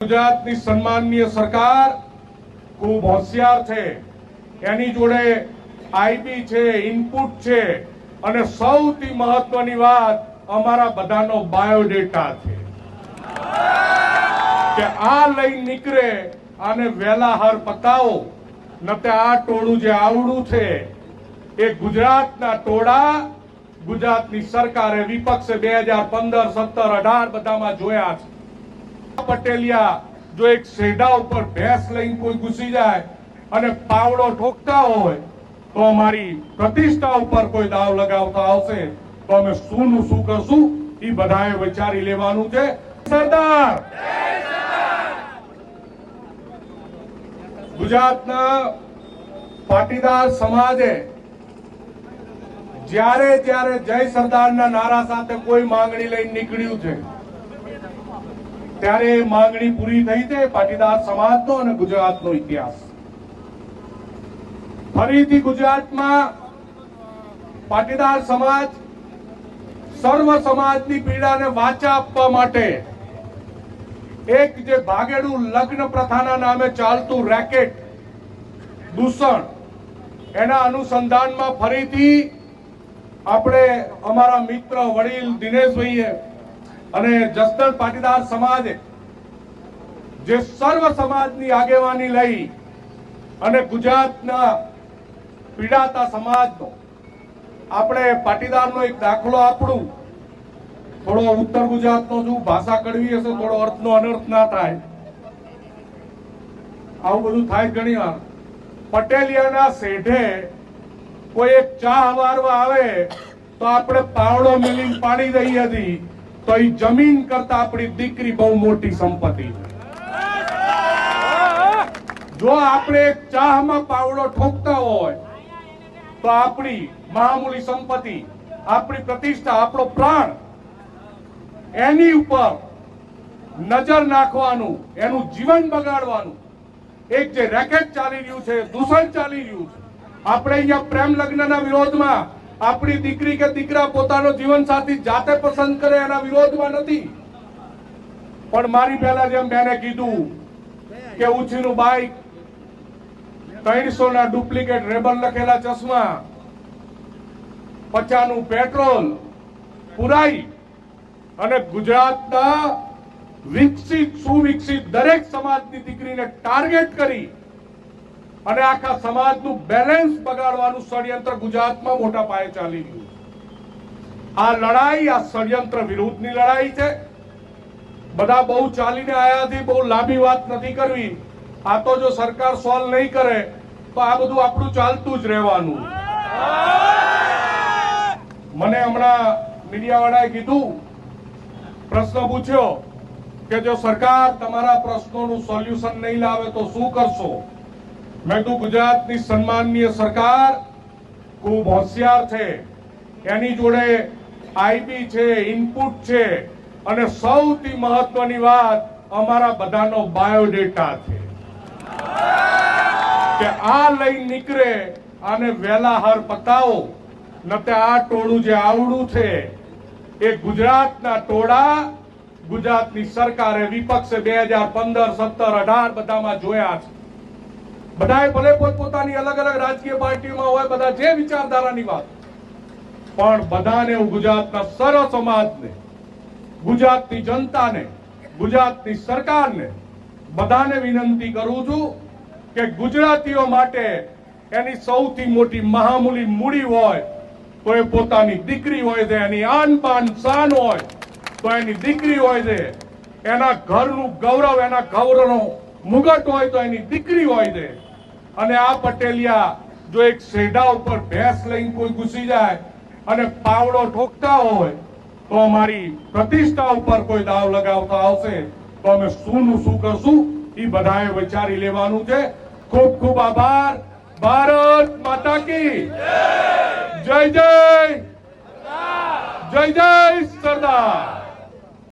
ગુજરાતની સન્માનનીય સરકાર ખૂબ હોશિયાર છે. એની જોડે આઈબી છે ઇનપુટ છે અને સૌથી મહત્વની વાત અમારા બધાનો બાયોડેટા છે. કે આ લઈ નીકળે આને વેલા હાર પતાવો નતે આ ટોળું જે આવડું છે એ ગુજરાતના ટોળા ગુજરાતની સરકારે વિપક્ષે બે હજાર પંદર, સત્તર, અઢાર બધામાં જોયા છે. પટેલિયા, જો એક શેઢા ઉપર ભેંસ લઈને કોઈ ઘૂસી જાય અને પાવડો ઠોકતા હોય, તો અમારી પ્રતિષ્ઠા ઉપર કોઈ દાવ લગાવતા આવશે, તો અમે શું શું કરશું? એ બધાએ વિચારી લેવાનું છે. સરદાર! ગુજરાતના પાટીદાર સમાજે જ્યારે જ્યારે જય સરદારના નારા સાથે કોઈ માંગણી લઈને નીકળ્યું છે. ત્યારે માંગણી પૂરી થઈ છે પાટીદાર સમાજનો અને ગુજરાતનો ઇતિહાસ. ફરીથી ગુજરાતમાં પાટીદાર સમાજ સર્વ સમાજની પીડાને વાચા આપવા માટે એક જે ભાગેડું લગ્ન પ્રથાના નામે ચાલતું રેકેટ દૂષણ, એના અનુસંધાનમાં ફરીથી આપણે અમારા મિત્ર વડીલ દિનેશભાઈએ અને જસદણ પાટીદાર સમાજ જે સર્વ સમાજની આગેવાની લઈ અને ગુજરાતના પીડાતા સમાજનો આપણે પાટીદારનો એક દાખલો આપણું. થોડો ઉત્તર ગુજરાતનો છું, ભાષા કડવી હશે, થોડો અર્થનો અનર્થ ના થાય. આવું બધું થાય ઘણી વાર. પટેલિયાના શેઢે કોઈ એક ચા વારવા આવે તો આપણે પાવડો મિલિંગ પાડી દઈએ હતી તો એ જમીન કરતા આપણી દીકરી બહુ મોટી સંપત્તિ છે. જો આપણે ચાહમાં પાવડો ઠોકતા હોય, તો આપણી મહામૂલી સંપત્તિ, આપણી પ્રતિષ્ઠા, આપણો પ્રાણ, એની ઉપર નજર નાખવાનું, એનું જીવન બગાડવાનું, એક જે રેકેટ ચાલી રહ્યું છે, દૂષણ ચાલી રહ્યું છે, આપણે અહીંયા પ્રેમ લગ્નના વિરોધમાં આપણી દીકરી કે દીકરા પોતાનો જીવન સાથી જાતે પસંદ કરે એના વિરોધમાં નથી. પણ મારી પહેલા જેમ બેને કીધું કે ઉછીનું બાઈક ત્રણસો ના ડુપ્લિકેટ રેબલ લખેલા ચશ્મા, પચાનું પેટ્રોલ પુરાઈ અને ગુજરાતના વિકસિત, સુવિકસિત દરેક સમાજની દીકરીને ટાર્ગેટ કરી અને આખા સમાજનું બેલેન્સ બગાડવાનું ષડયંત્ર ગુજરાતમાં મોટા પાયે ચાલી રહ્યું આ લડાઈ, આ ષડયંત્ર વિરુદ્ધની લડાઈ છે. બધા બહુ ચાલીને આયાથી બહુ લાંબી વાત નથી કરવી. આ તો જો સરકાર સોલ્વ નહીં કરે, તો આ બધું આપણું ચાલતું જ રહેવાનું. મને હમણાં મીડિયા વાળાએ કીધું, પ્રશ્ન પૂછ્યો કે જો સરકાર તમારા પ્રશ્નોનું સોલ્યુશન નહીં લાવે તો શું કરશો? મેં કીધું ગુજરાતની સન્માનનીય સરકાર ખૂબ હોશિયાર છે. એની જોડે આઈબી છે ઇનપુટ છે, અને સૌથી મહત્વની વાત અમારા બધાનો બાયોડેટા છે. કે આ લઈ નીકળે આને વેલા હાર પતાવો નતે આ ટોળું જે આવડું છે, એ ગુજરાતના ટોળા ગુજરાતની સરકારે વિપક્ષે બે હજાર પંદર, સત્તર, અઢાર બધામાં જોયા છે. બધાએ ભલે પોતપોતાની અલગ અલગ રાજકીય પાર્ટીઓમાં હોય, બધા જે વિચારધારાની વાત. પણ બધાને હું ગુજરાતના સર્વ સમાજને, ગુજરાતની જનતાને, ગુજરાતની સરકારને બધાને વિનંતી કરું છું કે ગુજરાતીઓ માટે એની સૌથી મોટી મહામૂલી મૂડી હોય, તો એ પોતાની દીકરી હોય છે, એની આન બાન શાન હોય, તો એની દીકરી હોય છે, એના ઘરનું ગૌરવ, એના ગૌરવનો મુગટ હોય, તો એની દીકરી હોય છે. અને આ પટેલિયા જો એક શેઢા ઉપર ભેંસ લઈને કોઈ ઘૂસી જાય અને પાવડો ઠોકતા હોય તો અમારી પ્રતિષ્ઠા ઉપર કોઈ દાવ લગાવતા આવશે તો અમે શું નું શું કરશું? એ બધાએ વિચારી લેવાનું છે. ખૂબ ખૂબ આભાર. ભારત માતા કી. જય જય. જય જય સરદાર.